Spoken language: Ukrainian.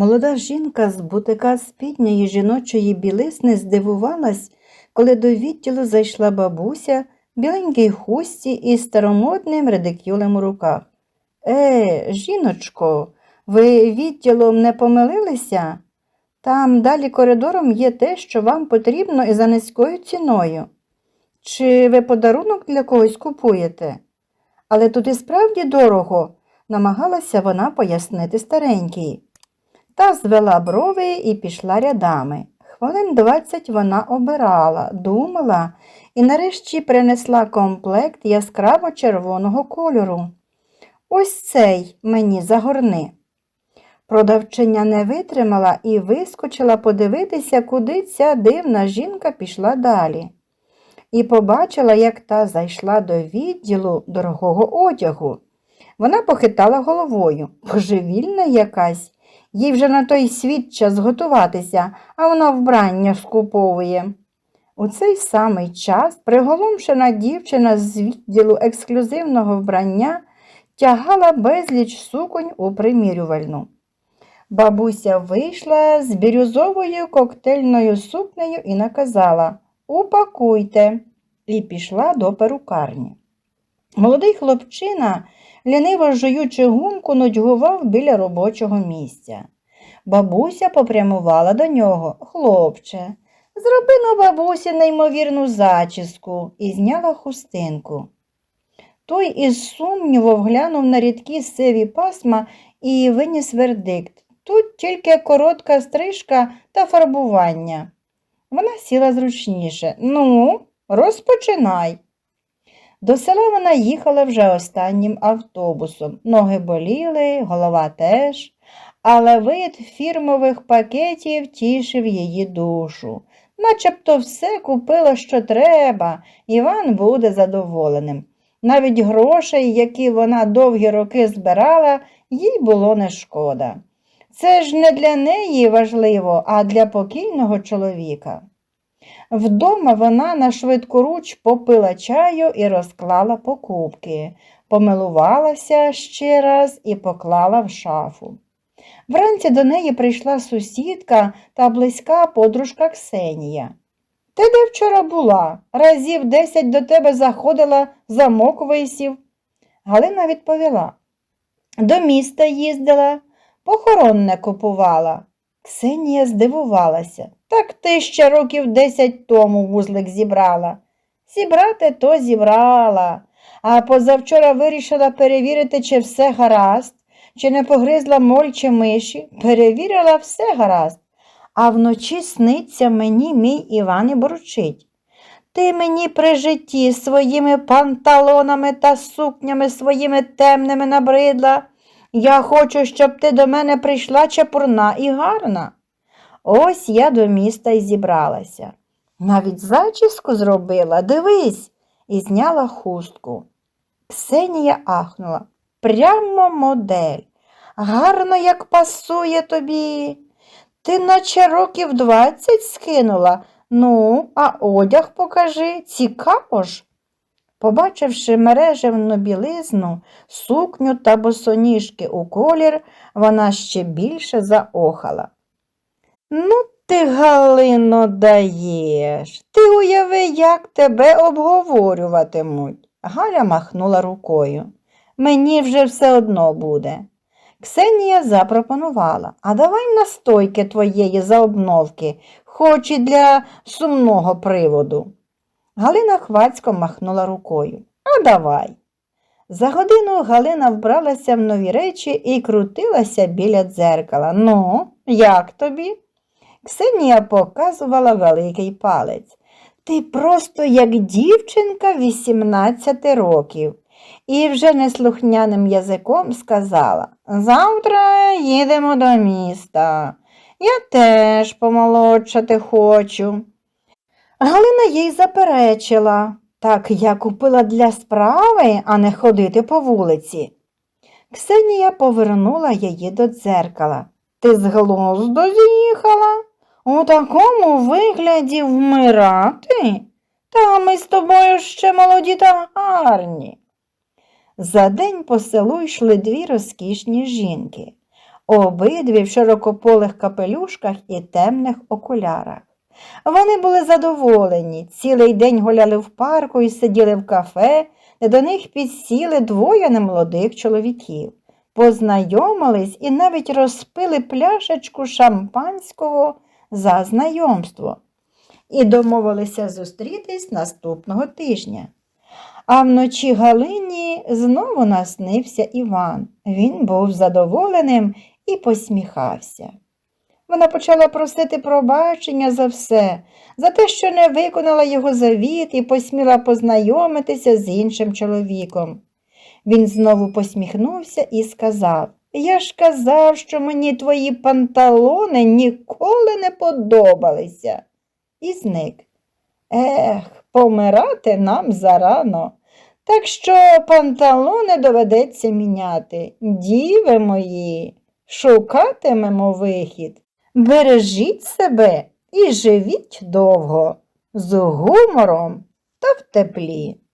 Молода жінка з бутика спідньої жіночої білизни здивувалась, коли до відділу зайшла бабуся, біленькій хустці і старомодним редикюлем у руках. Е, жіночко, ви відділом не помилилися? Там далі коридором є те, що вам потрібно і за низькою ціною. Чи ви подарунок для когось купуєте? Але тут і справді дорого, намагалася вона пояснити старенькій. Та звела брови і пішла рядами. Хвилин двадцять вона обирала, думала і нарешті принесла комплект яскраво червоного кольору. Ось цей мені загорни. Продавчиня не витримала і вискочила подивитися, куди ця дивна жінка пішла далі. І побачила, як та зайшла до відділу дорогого одягу. Вона похитала головою. Божевільна якась. Їй вже на той світ час готуватися, а вона вбрання скуповує. У цей самий час приголомшена дівчина з відділу ексклюзивного вбрання тягала безліч суконь у примірювальну. Бабуся вийшла з бірюзовою коктейльною сукнею і наказала Упакуйте, і пішла до перукарні. Молодий хлопчина, ліниво жуючи гумку, нудьгував біля робочого місця. Бабуся попрямувала до нього. Хлопче, зроби на бабусі неймовірну зачіску і зняла хустинку. Той із сумнівом глянув на рідкі сиві пасма і виніс вердикт. Тут тільки коротка стрижка та фарбування. Вона сіла зручніше. Ну, розпочинай. До села вона їхала вже останнім автобусом. Ноги боліли, голова теж, але вид фірмових пакетів тішив її душу. Начебто все купила, що треба, Іван буде задоволеним. Навіть грошей, які вона довгі роки збирала, їй було не шкода. Це ж не для неї важливо, а для покійного чоловіка. Вдома вона на швидкоруч попила чаю і розклала покупки, помилувалася ще раз і поклала в шафу. Вранці до неї прийшла сусідка та близька подружка Ксенія. Ти де вчора була? Разів десять до тебе заходила, замок висів. Галина відповіла. До міста їздила, похоронне купувала. Ксенія здивувалася. Так ти ще років десять тому вузлик зібрала. Зібрати то зібрала, а позавчора вирішила перевірити, чи все гаразд, чи не погризла моль чи миші. Перевірила все гаразд. А вночі сниться мені мій Іван і борчить. Ти мені при житті своїми панталонами та сукнями своїми темними набридла. Я хочу, щоб ти до мене прийшла чепурна і гарна. Ось я до міста й зібралася. Навіть зачіску зробила, дивись, і зняла хустку. Ксенія ахнула. Прямо модель. Гарно як пасує тобі. Ти наче років двадцять скинула. Ну, а одяг покажи, цікаво ж. Побачивши мережевну білизну, сукню та босоніжки у колір, вона ще більше заохала. Ну, ти, Галино, даєш. Ти уяви, як тебе обговорюватимуть. Галя махнула рукою. Мені вже все одно буде. Ксенія запропонувала, а давай настойки твоєї за обновки, хоч і для сумного приводу. Галина хвацько махнула рукою. А давай. За годину Галина вбралася в нові речі і крутилася біля дзеркала. Ну, як тобі? Ксенія показувала великий палець. Ти просто як дівчинка 18 років. І вже неслухняним язиком сказала Завтра їдемо до міста. Я теж помолодшати хочу. Галина їй заперечила. Так я купила для справи, а не ходити по вулиці. Ксенія повернула її до дзеркала. Ти з глузду з'їхала? У такому вигляді вмирати? Та ми з тобою ще молоді та гарні. За день по селу йшли дві розкішні жінки. обидві в широкополих капелюшках і темних окулярах. Вони були задоволені, цілий день гуляли в парку і сиділи в кафе, де до них підсіли двоє немолодих чоловіків. Познайомились і навіть розпили пляшечку шампанського за знайомство і домовилися зустрітись наступного тижня. А вночі Галині знову наснився Іван. Він був задоволеним і посміхався. Вона почала просити пробачення за все, за те, що не виконала його завіт і посміла познайомитися з іншим чоловіком. Він знову посміхнувся і сказав Я ж казав, що мені твої панталони ніколи не подобалися. І зник. Ех, помирати нам зарано. Так що панталони доведеться міняти. Діви мої, шукатимемо вихід. Бережіть себе і живіть довго, з гумором та в теплі.